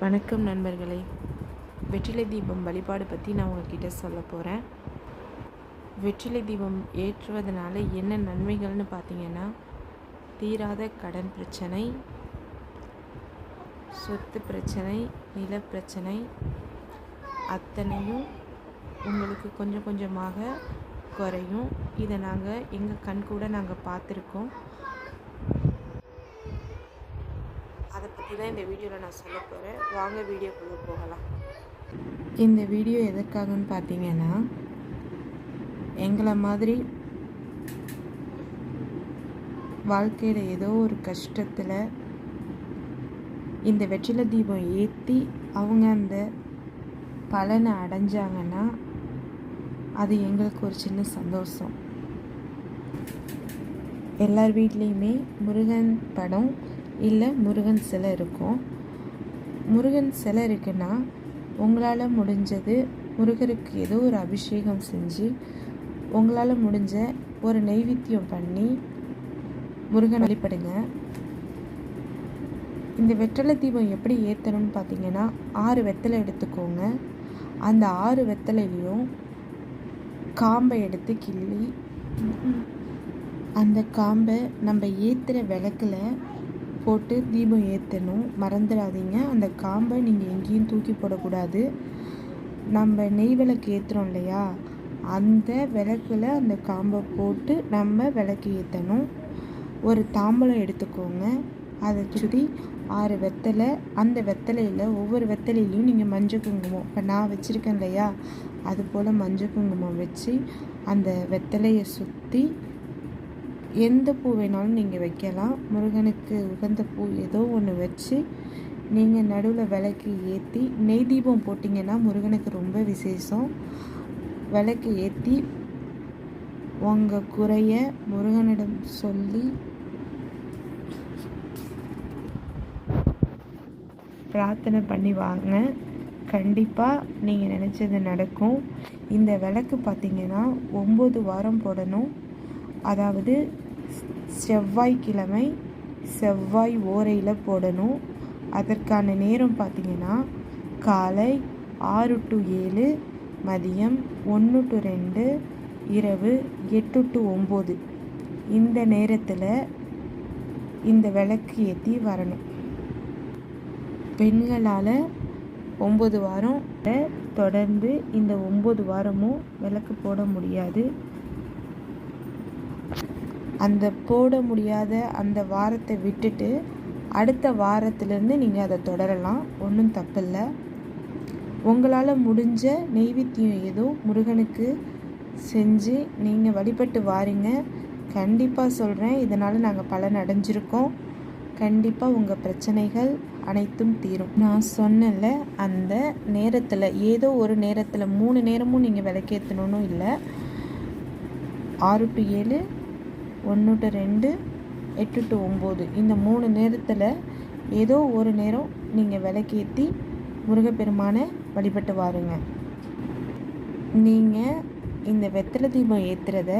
வணக்கம் நண்பர்களே. வெற்றிலை தீபம் வழிபாடு பற்றி நான் உங்ககிட்ட சொல்ல போகிறேன் வெற்றிலை தீபம் ஏற்றுவதனால என்ன நன்மைகள்னு பார்த்தீங்கன்னா தீராத கடன் பிரச்சனை சொத்து பிரச்சனை நிலப்பிரச்சனை அத்தனையும் உங்களுக்கு கொஞ்சம் கொஞ்சமாக குறையும். இதை நாங்கள் எங்கள் கண் கூட நாங்கள் பார்த்துருக்கோம் அதை பற்றி தான் இந்த வீடியோவில் நான் சொல்ல போகிறேன் வாங்க வீடியோக்குள்ளே போகலாம். இந்த வீடியோ எதற்காகன்னு பார்த்தீங்கன்னா எங்களை மாதிரி வாழ்க்கையில் ஏதோ ஒரு கஷ்டத்தில் இந்த வெற்றில தீபம் ஏற்றி அவங்க அந்த பலனை அடைஞ்சாங்கன்னா அது எங்களுக்கு ஒரு சின்ன சந்தோஷம். எல்லார் வீட்லேயுமே முருகன் படம் இல்லை முருகன் சிலை இருக்கும். முருகன் சிலை இருக்குன்னா உங்களால் முடிஞ்சது முருகருக்கு ஏதோ ஒரு அபிஷேகம் செஞ்சு உங்களால் முடிஞ்ச ஒரு நெய்வேத்தியம் பண்ணி முருகன் வழிபடுங்க. இந்த வெற்றிலை தீபம் எப்படி ஏற்றணும்னு பார்த்தீங்கன்னா ஆறு வெத்தலை எடுத்துக்கோங்க. அந்த ஆறு வெத்தலையிலையும் காம்பை எடுத்து கிள்ளி அந்த காம்பை நம்ம ஏற்றுகிற விளக்கில் போட்டு தீபம் ஏற்றணும் மறந்துடாதீங்க. அந்த காம்பை நீங்கள் எங்கேயும் தூக்கி போடக்கூடாது. நம்ம நெய் விளக்கு ஏற்றுறோம் இல்லையா? அந்த விளக்கில் அந்த காம்பை போட்டு நம்ம விளக்கு ஏற்றணும் ஒரு தாம்பலம் எடுத்துக்கோங்க. அதை சுற்றி ஆறு வெத்தலை. அந்த வெத்தலையில் ஒவ்வொரு வெத்தலையிலையும் நீங்கள் மஞ்சள் குங்குமம். இப்போ நான் வச்சுருக்கேன் இல்லையா? அது போல் மஞ்சள் குங்குமம் வச்சு அந்த வெத்தலையை சுற்றி எந்த பூ வேணாலும் நீங்கள் வைக்கலாம். முருகனுக்கு உகந்த பூ ஏதோ ஒன்று வச்சு நீங்கள் நடுவில் விளக்கு ஏற்றி நெய் தீபம் போட்டிங்கன்னா முருகனுக்கு ரொம்ப விசேஷம். விளக்கு ஏற்றி உங்கள் குறைய முருகனிடம் சொல்லி பிரார்த்தனை பண்ணி வாங்க. கண்டிப்பாக நீங்கள் நினச்சது நடக்கும். இந்த விளக்கு பார்த்திங்கன்னா ஒம்பது வாரம் போடணும். அதாவது செவ்வாய்க்கிழமை செவ்வாய் ஓரையில் போடணும். அதற்கான நேரம் பார்த்திங்கன்னா காலை ஆறு டு ஏழு மதியம் ஒன்று டு ரெண்டு இரவு எட்டு டு ஒம்பது. இந்த நேரத்தில் இந்த விளக்கு ஏற்றி வரணும். பெண்களால் ஒம்பது வாரம் தொடர்ந்து இந்த ஒம்பது வாரமும் விளக்கு போட முடியாது. அந்த போட முடியாத அந்த வாரத்தை விட்டுட்டு அடுத்த வாரத்துலேருந்து நீங்கள் அதை தொடரலாம். ஒன்றும் தப்பில்லை. உங்களால் முடிஞ்ச நெய்வேத்தியம் ஏதோ முருகனுக்கு செஞ்சு நீங்கள் வழிபட்டு வாரிங்க. கண்டிப்பாக சொல்கிறேன் இதனால் நாங்கள் பலன் அடைஞ்சிருக்கோம். கண்டிப்பாக உங்கள் பிரச்சனைகள் அனைத்தும் தீரும். நான் சொன்னல அந்த நேரத்தில் ஏதோ ஒரு நேரத்தில் மூணு நேரமும் நீங்கள் விளக்கேற்றணும்னு இல்லை. ஆறு டு ஏழு ஒன்று டு ரெண்டு எட்டு டு ஒம்பது. இந்த மூணு நேரத்தில் ஏதோ ஒரு நேரம் நீங்கள் விளக்கேற்றி முருகப்பெருமானை வழிபட்டு வாருங்க. நீங்கள் இந்த வெத்தலை தீபம் ஏற்றுறத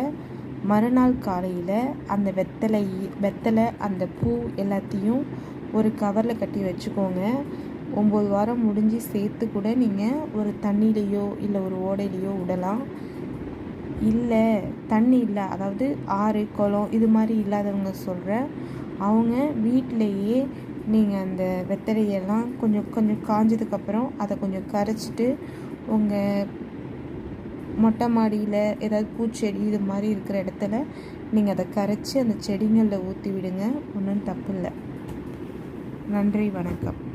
மறுநாள் காலையில் அந்த வெத்தலை வெத்தலை அந்த பூ எல்லாத்தையும் ஒரு கவரில் கட்டி வச்சுக்கோங்க. ஒம்பது வாரம் முடிஞ்சு சேர்த்து கூட நீங்கள் ஒரு தண்ணியிலையோ இல்லை ஒரு ஓடையிலையோ விடலாம். இல்லை தண்ணி இல்லை. அதாவது ஆறு குளம் இது மாதிரி இல்லாதவங்க சொல்கிறேன் அவங்க வீட்டிலையே நீங்கள் அந்த வெத்தலையெல்லாம் கொஞ்சம் கொஞ்சம் காஞ்சதுக்கப்புறம் அதை கொஞ்சம் கரைச்சிட்டு உங்கள் மொட்டை மாடியில் ஏதாவது பூச்செடி இது மாதிரி இருக்கிற இடத்துல நீங்கள் அதை கரைச்சி அந்த செடிங்களில் ஊற்றி விடுங்க. ஒன்றும் தப்பு இல்லை. நன்றி வணக்கம்.